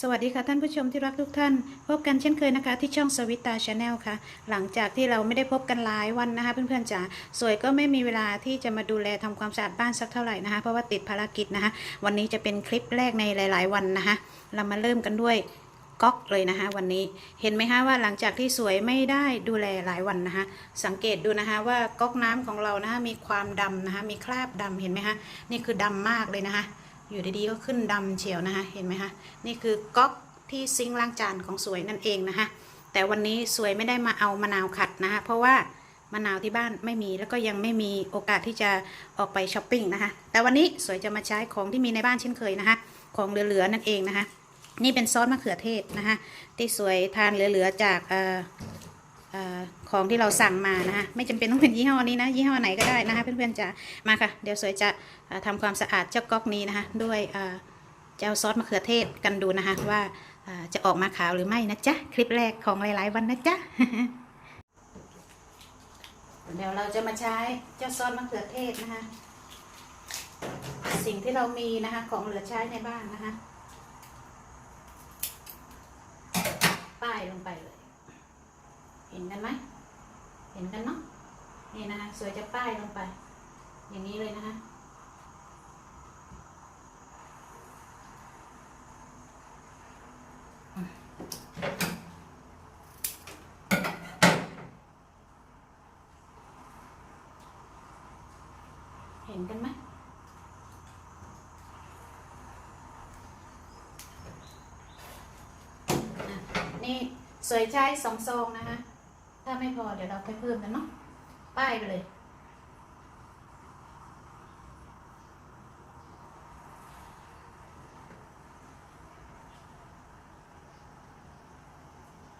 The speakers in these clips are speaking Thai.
สวัสดีค่ะท่านผู้ชมที่รักทุกท่าน พบกันเช่นเคยนะคะ ที่ช่องสวิตาชาแนลค่ะ หลังจากที่เราไม่ได้พบกันหลายวันนะคะ เพื่อนๆจ๋าสวยก็ไม่มีเวลาที่จะมาดูแลทำความสะอาดบ้านสักเท่าไหร่นะคะ เพราะว่าติดภารกิจนะคะ วันนี้จะเป็นคลิปแรกในหลาย ๆ วันนะคะ เรามาเริ่มกันด้วยก๊อกเลยนะคะ วันนี้เห็นไหมคะว่าหลังจากที่สวยไม่ได้ดูแลหลายวันนะคะ สังเกตดูนะคะว่าก๊อกน้ำของเรานะคะมีความดำนะคะมีคราบดำเห็นไหมคะนี่คือดำมากเลยนะคะ อยู่ดีๆก็ขึ้นดำเฉียวนะคะเห็นไหมคะนี่คือก๊อกที่ซิงล้างจานของสวยนั่นเองนะคะแต่วันนี้สวยไม่ได้มาเอามะนาวขัดนะคะเพราะว่ามะนาวที่บ้านไม่มีแล้วก็ยังไม่มีโอกาสที่จะออกไปช้อปปิ้งนะคะแต่วันนี้สวยจะมาใช้ของที่มีในบ้านเช่นเคยนะคะของเหลือๆนั่นเองนะคะนี่เป็นซอสมะเขือเทศนะคะที่สวยทานเหลือๆจากเอ่อ ของที่เราสั่งมานะคะไม่จำเป็นต้องเป็นยี่ห้อนี้นะยี่ห้อไหนก็ได้นะคะเพื่อนๆจะมาค่ะ เดี๋ยวสวยจะเอ่อทำความสะอาดเจ้าก๊อกนี้นะคะ ด้วยเจ้าซอสมะเขือเทศกันดูนะคะว่าจะออกมาขาวหรือไม่นะจ๊ะคลิปแรกของหลายๆวันนะจ๊ะเดี๋ยวเราจะมาใช้เจ้าซอสมะเขือเทศนะคะ สิ่งที่เรามีนะคะของเหลือใช้ในบ้านนะคะป้ายลงไปเลย ห็นกันไหม เห็นกันเนาะ นี่นะคะสวยจะป้ายลงไป อย่างนี้เลยนะคะ เห็นกันไหมนี่สวยใจสองซองนะคะ ถ้าไม่พอเดี๋ยวเราไปเพิ่มกันเนาะป้ายไปเลย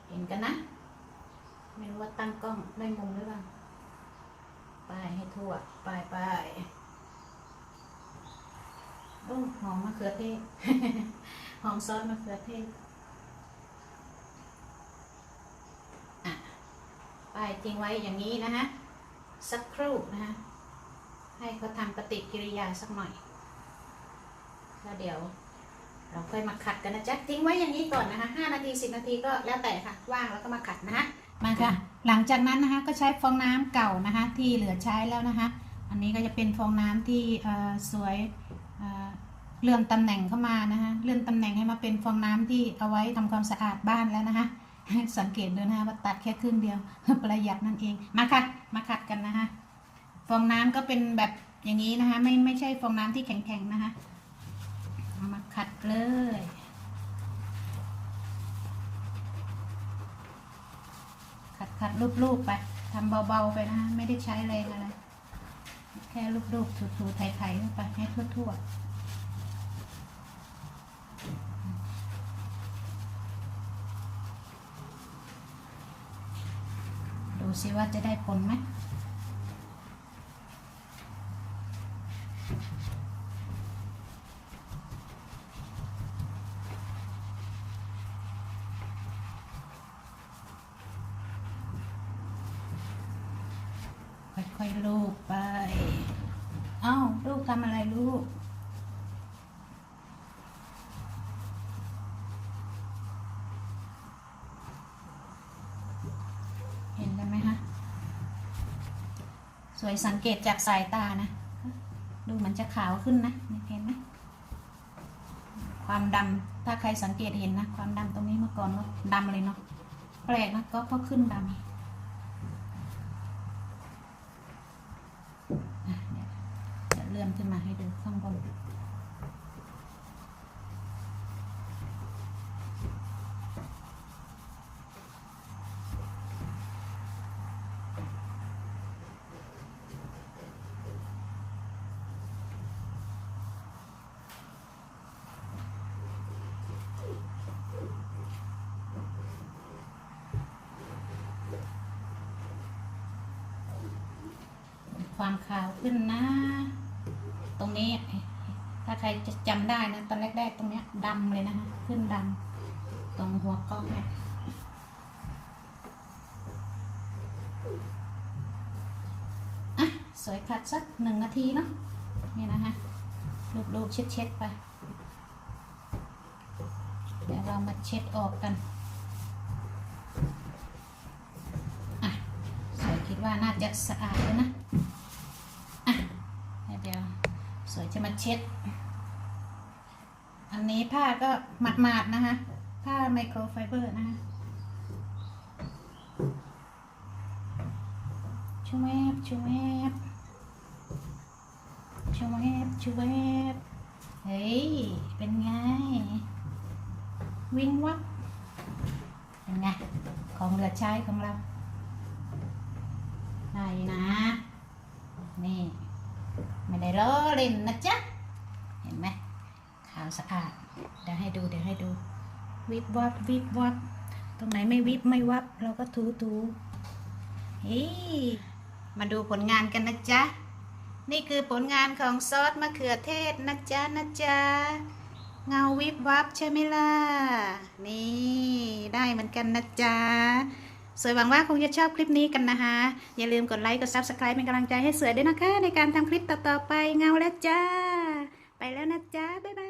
เห็นกันนะ ไม่รู้ว่าตั้งกล้องได้มุมหรือเปล่าป้ายให้ทั่วป้ายป้ายโอ้หอมมะเขือเทศ หอมซอสมะเขือเทศ อะ ป้ายทิ้งไว้อย่างนี้นะฮะสักครู่นะฮะให้เขาทำปฏิกิริยาสักหน่อยแล้วเดี๋ยว เราค่อยมาขัดกันนะจ๊ะทิ้งไว้อย่างนี้ก่อนนะคะ5นาที10นาทีก็แล้วแต่ค่ะ ว่างแล้วก็มาขัดนะฮะมาค่ะ หลังจากนั้นนะคะก็ใช้ฟองน้ำเก่านะคะ ที่เหลือใช้แล้วนะคะ อันนี้ก็จะเป็นฟองน้ำที่สวยเลื่อนตำแหน่งเข้ามานะคะเลื่อนตำแหน่งให้มาเป็นฟองน้ำที่เอาไว้ทำความสะอาดบ้านแล้วนะคะ สังเกตดูนะคะว่าตัดแค่ครึ่งเดียว ประหยัดนั่นเองมาค่ะมาขัดกันนะคะฟองน้ำก็เป็นแบบอย่างนี้นะคะ ไม่ไม่ใช่ฟองน้ำที่แข็งๆนะคะเอามาขัดเลยขัดขัดรูปๆไปทำเบาๆไปนะคะไม่ได้ใช้แรงอะไรแค่รูปๆถูๆไถๆไปให้ทั่วๆ ซิว่าจะได้ผลไหมค่อยๆลูบไป เอ้า ลูกทำอะไรลูก เห็นกันไหมคะ สวยสังเกตจากสายตานะ ดูมันจะขาวขึ้นนะเห็นไหมความดำถ้าใครสังเกตเห็นนะ ความดำตรงนี้เมื่อก่อนก็ดำเลยเนาะแปลกนะก็ก็ขึ้นดำเดี๋ยวจะเลื่อนขึ้นมาให้ดูข้างบน ความขาวขึ้นนะ ตรงนี้ ถ้าใครจะจำได้นะ ตอนแรกๆตรงเนี้ยดำเลยนะคะขึ้นดำตรงหัวกล้องเนี่ยอะสวยขัดสักหนึ่งนาทีเนาะนี่นะคะลูบๆเช็ดๆไปเดี๋ยวเรามาเช็ดออกกันอะสวยคิดว่าน่าจะสะอาดแล้วนะ วยจะมาเช็ด อันนี้ผ้าก็หมาดๆนะคะ ผ้าไมโครไฟเบอร์นะคะชูแวบชูแวบชูแวบชูแวบเฮ้ย เป็นไง วิ่งวับเป็นไง ของเหลือใช้ของเราได้นะ นี่ ไม่ได้ล้อเล่นนะจ๊ะ เห็นไหมขาวสะอาด เดี๋ยวให้ดูเดี๋ยวให้ดู วิบวับวิบวับ ตรงไหนไม่วิบไม่วับ เราก็ถูถูเฮ้ยมาดูผลงานกันนะจ๊ะ นี่คือผลงานของซอสมะเขือเทศนะจ๊ะนะจ๊ะ เงาวิบวับใช่ไหมล่ะ นี่ได้เหมือนกันนะจ๊ะ สวยหวังว่าคงจะชอบคลิปนี้กันนะคะ อย่าลืมกดไลค์ กด Subscribe เป็นกำลังใจให้สวยด้วยนะคะ ในการทำคลิปต่อๆไปเงาแล้วจ้า ไปแล้วนะจ๊ะบ๊ายบาย